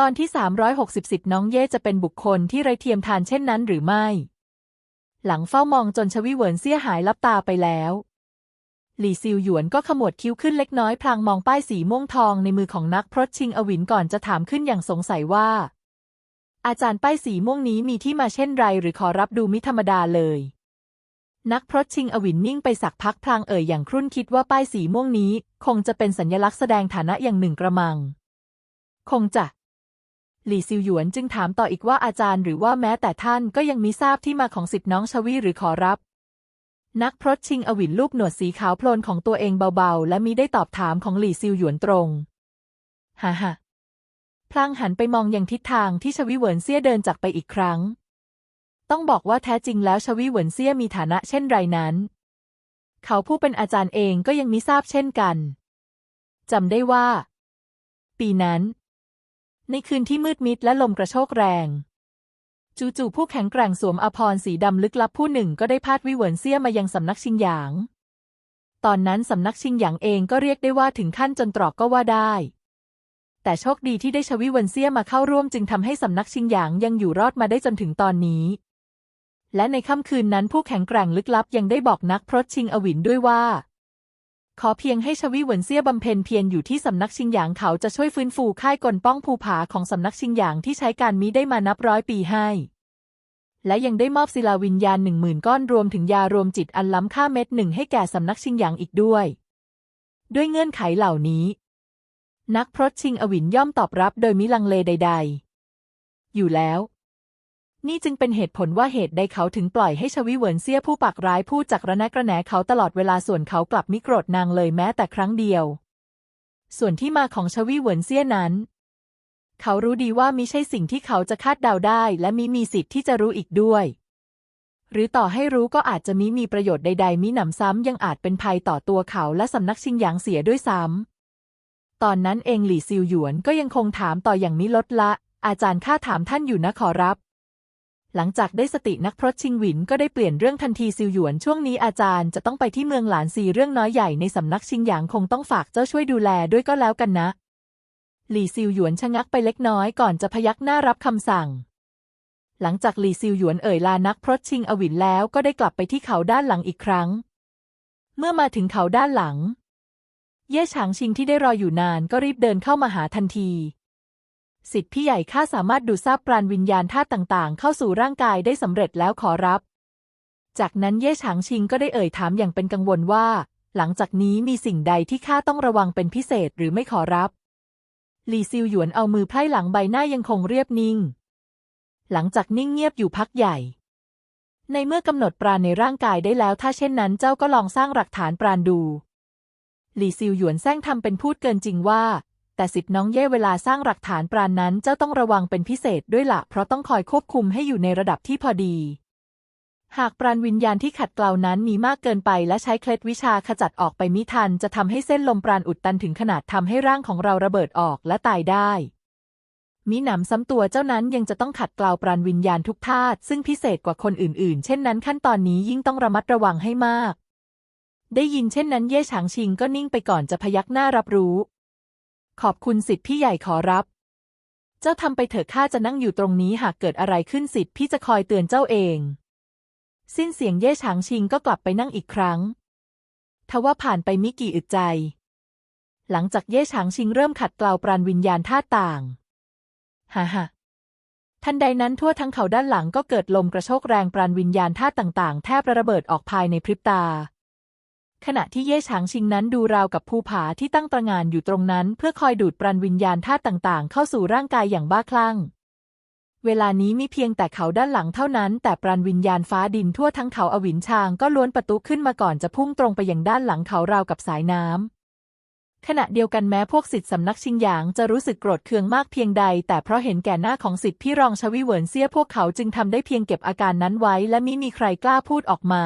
ตอนที่ 360สิทธิ์น้องเย่จะเป็นบุคคลที่ไรเทียมทานเช่นนั้นหรือไม่ หลังเฝ้ามองจนชวิเหวินเสียหายลับตาไปแล้ว หลี่ซิวหยวนก็ขมวดคิ้วขึ้นเล็กน้อยพลางมองป้ายสีม่วงทองในมือของนักพรตชิงอวินก่อนจะถามขึ้นอย่างสงสัยว่า อาจารย์ป้ายสีม่วงนี้มีที่มาเช่นไรหรือขอรับดูมิธรรมดาเลย นักพรตชิงอวินนิ่งไปสักพักพลางเอ่ยอย่างครุ่นคิดว่าป้ายสีม่วงนี้ คงจะเป็นสัญลักษณ์แสดงฐานะอย่างหนึ่งกระมัง คงจะ หลี่ซิวหยวนจึงถามต่ออีกว่าอาจารย์หรือว่าแม้แต่ท่านก็ยังมิทราบที่มาของสิทธิน้องชวีหรือขอรับ นักพรตชิงอวินลูบหนวดสีขาวโพลนของตัวเองเบาๆ และมิได้ตอบถามของหลี่ซิวหยวนตรงฮ่าฮ่าพลางหันไปมองยังทิศทางที่ชวีเหวินเซี่ยเดินจากไปอีกครั้ง ต้องบอกว่าแท้จริงแล้วชวีเหวินเซี่ยมีฐานะเช่นไรนั้น เขาผู้เป็นอาจารย์เองก็ยังมิทราบเช่นกันจำได้ว่า ปีนั้น ในคืนที่มืดมิดและลมกระโชกแรง จู่ๆผู้แข็งแกร่งสวมอภรณ์สีดำลึกลับผู้หนึ่งก็ได้พาดวิเวินเซี่ยมายังสำนักชิงหยาง ตอนนั้นสำนักชิงหยางเองก็เรียกได้ว่าถึงขั้นจนตรอกก็ว่าได้ แต่โชคดีที่ได้ชวิเวินเซี่ยมาเข้าร่วมจึงทำให้สำนักชิงหยางยังอยู่รอดมาได้จนถึงตอนนี้และในค่ำคืนนั้นผู้แข็งแกร่งลึกลับยังได้บอกนักพรตชิงอวินด้วยว่า ขอเพียงให้ชวิเหวินเซี่ยบำเพ็ญเพียรอยู่ที่สำนักชิงหยางเขาจะช่วยฟื้นฟูค่ายกลป้องภูผาของสำนักชิงหยางที่ใช้การมิได้มานับร้อยปีให้ และยังได้มอบศิลาวิญญาณหนึ่งหมื่นก้อนรวมถึงยารวมจิตอันล้ำค่าเม็ดหนึ่งให้แก่สำนักชิงหยางอีกด้วย ด้วยเงื่อนไขเหล่านี้ นักพรตชิงอวินย่อมตอบรับโดยมิลังเลใด ๆ อยู่แล้ว นี่จึงเป็นเหตุผลว่าเหตุใดเขาถึงปล่อยให้ชวิเหวินเซียผู้ปากร้ายพูดจากระแนะกระแหนเขาตลอดเวลาส่วนเขากลับมิโกรธนางเลยแม้แต่ครั้งเดียว ส่วนที่มาของชวิเหวินเซียนั้น เขารู้ดีว่ามิใช่สิ่งที่เขาจะคาดเดาได้ และมิมีสิทธิ์ที่จะรู้อีกด้วย หรือต่อให้รู้ก็อาจจะมิมีประโยชน์ใด ๆมิหนำซ้ำยังอาจเป็นภัยต่อตัวเขาและสำนักชิงหยางเสียด้วยซ้ำตอนนั้นเองหลี่ซิวหยวนก็ยังคงถามต่ออย่างมิลดละอาจารย์ข้าถามท่านอยู่นะขอรับ หลังจากได้สตินักพรตชิงหวินก็ได้เปลี่ยนเรื่องทันทีซิวหยวนช่วงนี้อาจารย์จะต้องไปที่เมืองหลานซีเรื่องน้อยใหญ่ในสำนักชิงหยางคงต้องฝากเจ้าช่วยดูแลด้วยก็แล้วกันนะ หลี่ซิวหยวนชะงักไปเล็กน้อยก่อนจะพยักหน้ารับคำสั่ง หลังจากหลี่ซิวหยวนเอ่ยลานักพรตชิงอวินแล้วก็ได้กลับไปที่เขาด้านหลังอีกครั้ง เมื่อมาถึงเขาด้านหลัง เย่ฉางชิงที่ได้รออยู่นานก็รีบเดินเข้ามาหาทันที สิทธิพี่ใหญ่ข้าสามารถดูดซาบปราณวิญญาณธาตุต่างๆ เข้าสู่ร่างกายได้สำเร็จแล้วขอรับ จากนั้นเย่ฉางชิงก็ได้เอ่ยถามอย่างเป็นกังวลว่า หลังจากนี้มีสิ่งใดที่ข้าต้องระวังเป็นพิเศษหรือไม่ขอรับหลี่ซิวหยวนเอามือไพร่หลังใบหน้ายังคงเรียบนิ่ง หลังจากนิ่งเงียบอยู่พักใหญ่ ในเมื่อกำหนดปราณในร่างกายได้แล้ว ถ้าเช่นนั้นเจ้าก็ลองสร้างหลักฐานปราณดู หลี่ซิวหยวนแซงทำเป็นพูดเกินจริงว่า แต่สิทธิน้องเย่เวลาสร้างหลักฐานปราณนั้นเจ้าต้องระวังเป็นพิเศษด้วยละเพราะต้องคอยควบคุมให้อยู่ในระดับที่พอดี หากปราณวิญญาณที่ขัดเกลานั้นมีมากเกินไปและใช้เคล็ดวิชาขจัดออกไปมิทัน จะทำให้เส้นลมปราณอุดตันถึงขนาดทำให้ร่างของเราระเบิดออกและตายได้มิหนำซ้ำตัวเจ้านั้นยังจะต้องขัดเกลาปราณวิญญาณทุกธาตุซึ่งพิเศษกว่าคนอื่นๆ เช่นนั้นขั้นตอนนี้ยิ่งต้องระมัดระวังให้มาก ได้ยินเช่นนั้นเย่ฉางชิงก็นิ่งไปก่อนจะพยักหน้ารับรู้ ขอบคุณสิทธิ์พี่ใหญ่ขอรับ เจ้าทำไปเถอะข้าจะนั่งอยู่ตรงนี้หากเกิดอะไรขึ้นสิทธิ์พี่จะคอยเตือนเจ้าเอง สิ้นเสียงเย่ฉางชิงก็กลับไปนั่งอีกครั้งทว่าผ่านไปมิกี่อึดใจ หลังจากเย่ฉางชิงเริ่มขัดเกลาปราณวิญญาณธาต่างฮ่าฮ่าทันใดนั้นทั่วทั้งเขาด้านหลังก็เกิดลมกระโชกแรงปราณวิญญาณธาต่าง ๆ แทบระเบิดออกภายในพริบตา ขณะที่เย่ฉางชิงนั้นดูราวกับภูผาที่ตั้งตระหง่านอยู่ตรงนั้น เพื่อคอยดูดปราณวิญญาณธาตุต่างๆ เข้าสู่ร่างกายอย่างบ้าคลั่ง เวลานี้มีเพียงแต่เขาด้านหลังเท่านั้น แต่ปราณวิญญาณฟ้าดินทั่วทั้งเขาอวินชางก็ล้วนประตุขึ้นมาก่อนจะพุ่งตรงไปยังด้านหลังเขาราวกับสายน้ำขณะเดียวกันแม้พวกสิทธิสำนักชิงหยางจะรู้สึกโกรธเคืองมากเพียงใด แต่เพราะเห็นแก่หน้าของสิทธิพี่รองชวิเหวินเซียพวกเขาจึงทำได้เพียงเก็บอาการนั้นไว้ และมิมีใครกล้าพูดออกมา